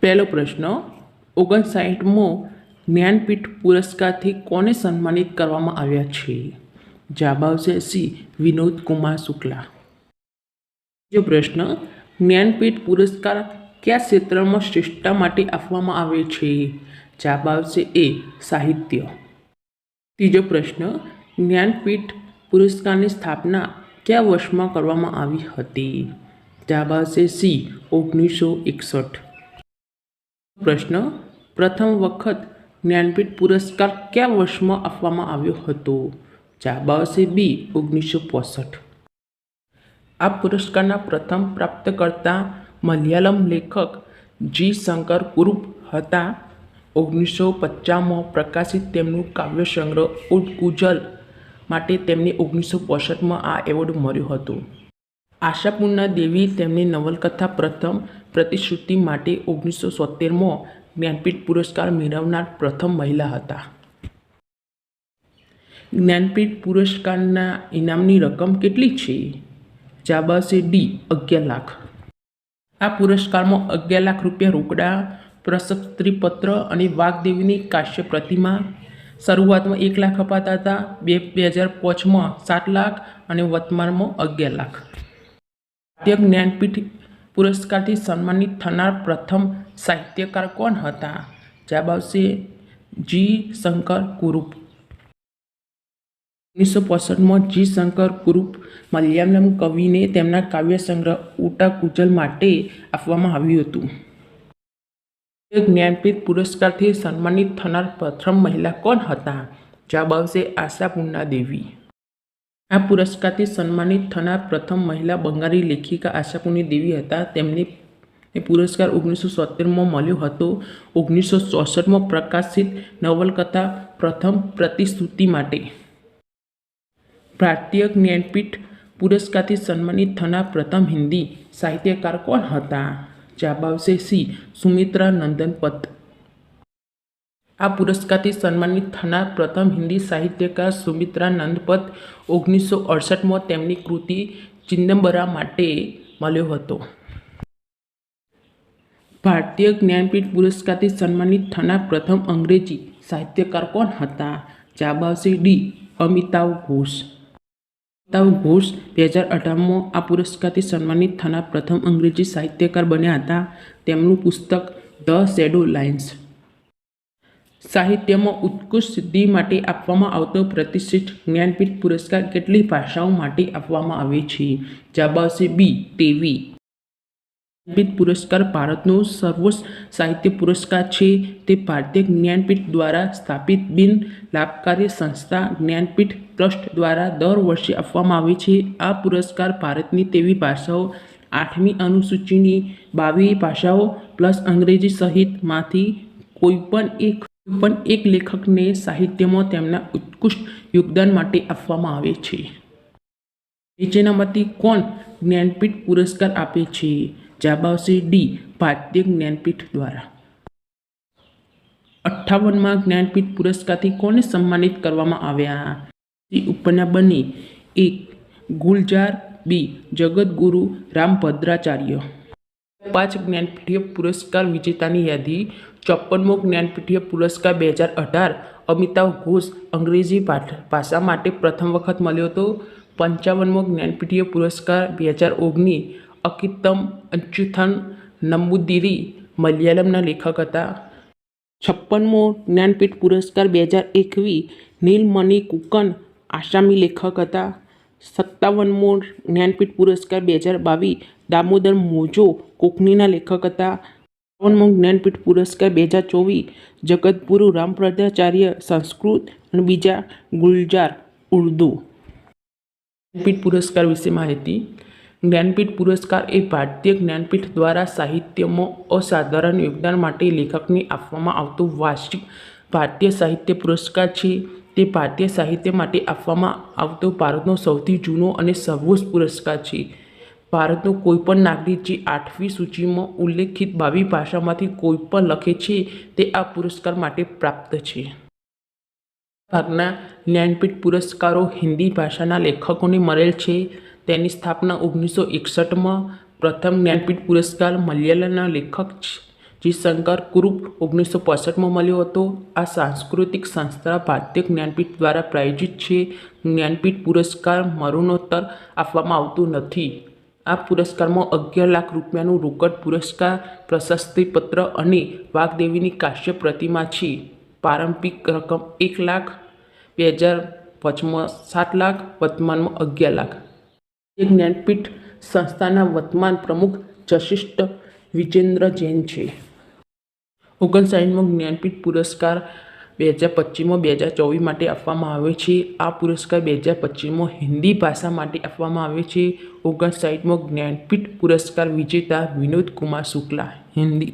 પહેલો પ્રશ્ન, ઓગણસાઠમો જ્ઞાનપીઠ પુરસ્કારથી કોને સન્માનિત કરવામાં આવ્યા છે? જવાબ આવશે સી, વિનોદ કુમાર શુક્લા. બીજો પ્રશ્ન, જ્ઞાનપીઠ પુરસ્કાર કયા ક્ષેત્રમાં શ્રેષ્ઠતા માટે આપવામાં આવે છે? જવાબ આવશે એ, સાહિત્ય. ત્રીજો પ્રશ્ન, જ્ઞાનપીઠ પુરસ્કારની સ્થાપના કયા વર્ષમાં કરવામાં આવી હતી? જવાબ આવશે સી, ઓગણીસો એકસઠ. પ્રશ્ન. પ્રથમ વખત જ્ઞાનપીઠ પુરસ્કાર કયા વર્ષમાં આપવામાં આવ્યો હતો? જવાબ આવશે બી, ઓગણીસો પોસઠ. આ પુરસ્કારના પ્રથમ પ્રાપ્તકર્તા મલયાલમ લેખક જી શંકર કુરુપ હતા. ઓગણીસો પચાસમાં પ્રકાશિત તેમનું કાવ્ય સંગ્રહ ઉદ કુજલ માટે તેમને ઓગણીસો પોસઠમાં આ એવોર્ડ મળ્યો હતો. આશાપૂર્ણા દેવી તેમની નવલકથા પ્રથમ પ્રતિશ્રુતિ માટે ઓગણીસો સોતેરમાં જ્ઞાનપીઠ પુરસ્કાર મેળવનાર પ્રથમ મહિલા હતા. જ્ઞાનપીઠ પુરસ્કારના ઇનામની રકમ કેટલી છે? જાબાસે ડી, અગિયાર લાખ. આ પુરસ્કારમાં અગિયાર લાખ રૂપિયા રોકડા પ્રશસ્તિપત્ર અને વાઘદેવીની કાશ્ય પ્રતિમા શરૂઆતમાં એક લાખ અપાતા હતા, બે બે હજાર પાંચમાં સાત લાખ અને વર્તમાનમાં અગિયાર લાખ. ભારતીય જ્ઞાનપીઠ પુરસ્કારથી સન્માનિત થનાર પ્રથમ સાહિત્યકાર કોણ હતા? જવાબ આવશે જી શંકર કુરુપ. ઓગણીસો પોસઠમાં જી શંકર કુરુપ મલયાલમ કવિને તેમના કાવ્ય સંગ્રહ ઉટા કુજલ માટે આપવામાં આવ્યું હતું. જ્ઞાનપીઠ પુરસ્કારથી સન્માનિત થનાર પ્રથમ મહિલા કોણ હતા? જવાબ આવશે પૂર્ણા દેવી આ પુરસ્કારથી સન્માનિત થનાર પ્રથમ મહિલા બંગાળી લેખિકા આશાપુની દેવી હતા. તેમને પુરસ્કાર ઓગણીસો સોતેરમાં મળ્યો હતો. ઓગણીસો ચોસઠમાં પ્રકાશિત નવલકથા પ્રથમ પ્રતિશ્રુતિ માટે. ભારતીય જ્ઞાનપીઠ પુરસ્કારથી સન્માનિત થનાર પ્રથમ હિન્દી સાહિત્યકાર કોણ હતા? જવાબ આવશે સી. સુમિત્રા નંદન પત આ પુરસ્કારથી સન્માનિત થનાર પ્રથમ હિન્દી સાહિત્યકાર સુમિત્રા નંદપત ઓગણીસો અડસઠમાં તેમની કૃતિ ચિદમ્બરા માટે મળ્યો હતો. ભારતીય જ્ઞાનપીઠ પુરસ્કારથી સન્માનિત થનાર પ્રથમ અંગ્રેજી સાહિત્યકાર કોણ હતા? જાબાવસી ડી. અમિતાવ ઘોષ. અમિતાવ ઘોષ બે હજાર અઢારમાં આ પુરસ્કારથી સન્માનિત થનાર પ્રથમ અંગ્રેજી સાહિત્યકાર બન્યા હતા. તેમનું પુસ્તક ધ શેડો લાઇન્સ સાહિત્યમાં ઉત્કૃષ્ટ સિદ્ધિ માટે આપવામાં આવતો પ્રતિષ્ઠિત જ્ઞાનપીઠ પુરસ્કાર કેટલી ભાષાઓ માટે આપવામાં આવે છે? જવાબ આવશે બી, ટેવી. જ્ઞાનપીઠ પુરસ્કાર ભારતનો સર્વોચ્ચ સાહિત્ય પુરસ્કાર છે. તે ભારતીય જ્ઞાનપીઠ દ્વારા સ્થાપિત બિન લાભકારી સંસ્થા જ્ઞાનપીઠ ટ્રસ્ટ દ્વારા દર વર્ષે આપવામાં આવે છે. આ પુરસ્કાર ભારતની તેવી ભાષાઓ આઠમી અનુસૂચિની બાવીસ ભાષાઓ પ્લસ અંગ્રેજી સહિતમાંથી કોઈપણ એક કોઈપણ એક લેખકને સાહિત્યમાં તેમના ઉત્કૃષ્ટ યોગદાન માટે આપવામાં આવે છે. નીચેનામાંથી કોણ જ્ઞાનપીઠ પુરસ્કાર આપે છે? જાબાવસી ડી. ભારતીય જ્ઞાનપીઠ દ્વારા. અઠ્ઠાવનમાં જ્ઞાનપીઠ પુરસ્કારથી કોને સન્માનિત કરવામાં આવ્યા? ઉપરના બની. એક ગુલજાર. બી. જગતગુરુ રામભદ્રાચાર્ય. પાંચ જ્ઞાનપીઠ પુરસ્કાર વિજેતાની યાદી ચોપ્પનમો જ્ઞાનપીઠીય પુરસ્કાર બે હજાર અઢાર અમિતાભ ઘોષ, અંગ્રેજી ભાષા માટે પ્રથમ વખત મળ્યો હતો. પંચાવનમો જ્ઞાનપીઠીય પુરસ્કાર બે હજાર ઓગણીસ, અકિતમ અચ્યુથન નમ્બુદિરી મલયાલમના લેખક હતા. છપ્પનમો જ્ઞાનપીઠ પુરસ્કાર બે હજાર એકવીસ, નીલમણિ કુકન, આસામી લેખક હતા. સત્તાવનમો જ્ઞાનપીઠ પુરસ્કાર બે હજાર બાવીસ, દામોદર મોજો, કોકનીના લેખક હતા. બાવનમો જ્ઞાનપીઠ પુરસ્કાર બે હજાર ચોવીસ, જગતગુરુ રામપ્રદાચાર્ય સંસ્કૃત અને બીજા ગુલજાર, ઉર્દુ. જ્ઞાનપીઠ પુરસ્કાર વિશે માહિતી. જ્ઞાનપીઠ પુરસ્કાર એ ભારતીય જ્ઞાનપીઠ દ્વારા સાહિત્યમાં અસાધારણ યોગદાન માટે લેખકને આપવામાં આવતો વાર્ષિક ભારતીય સાહિત્ય પુરસ્કાર છે. તે ભારતીય સાહિત્ય માટે આપવામાં આવતો ભારતનો સૌથી જૂનો અને સર્વોચ્ચ પુરસ્કાર છે. ભારતનો કોઈપણ નાગરિક જે આઠમી સૂચિમાં ઉલ્લેખિત બાવી ભાષામાંથી કોઈ પણ લખે છે, તે આ પુરસ્કાર માટે પ્રાપ્ત છે. ભાગના જ્ઞાનપીઠ પુરસ્કારો હિન્દી ભાષાના લેખકોને મળેલ છે. તેની સ્થાપના ઓગણીસો એકસઠમાં પ્રથમ જ્ઞાનપીઠ પુરસ્કાર મલયાલમના લેખક જી શંકર કુરુપ ઓગણીસો પાસઠમાં મળ્યો હતો. આ સાંસ્કૃતિક સંસ્થા ભારતીય જ્ઞાનપીઠ દ્વારા પ્રાયોજિત છે. જ્ઞાનપીઠ પુરસ્કાર મરણોત્તર આપવામાં આવતું નથી. આ પુરસ્કારમાં અગિયાર લાખ રૂપિયાનું રોકડ પુરસ્કાર પ્રશસ્તિપત્ર અને વાઘદેવીની કાશ્ય પ્રતિમા છે. પ્રારંભિક રકમ એક લાખ, બે હજાર પાંચમાં સાત લાખ, વર્તમાનમાં અગિયાર લાખ. જ્ઞાનપીઠ સંસ્થાના વર્તમાન પ્રમુખ જશિષ્ઠ વિજેન્દ્ર જૈન છે. ઓગણસાઠમો જ્ઞાનપીઠ પુરસ્કાર બે હજાર પચીસમાં બે હજાર ચોવીસ માટે આપવામાં આવે છે. આ પુરસ્કાર બે હજાર પચીસમાં હિન્દી ભાષા માટે આપવામાં આવે છે. ઓગણસાઠમો જ્ઞાનપીઠ પુરસ્કાર વિજેતા વિનોદ કુમાર શુક્લા, હિન્દી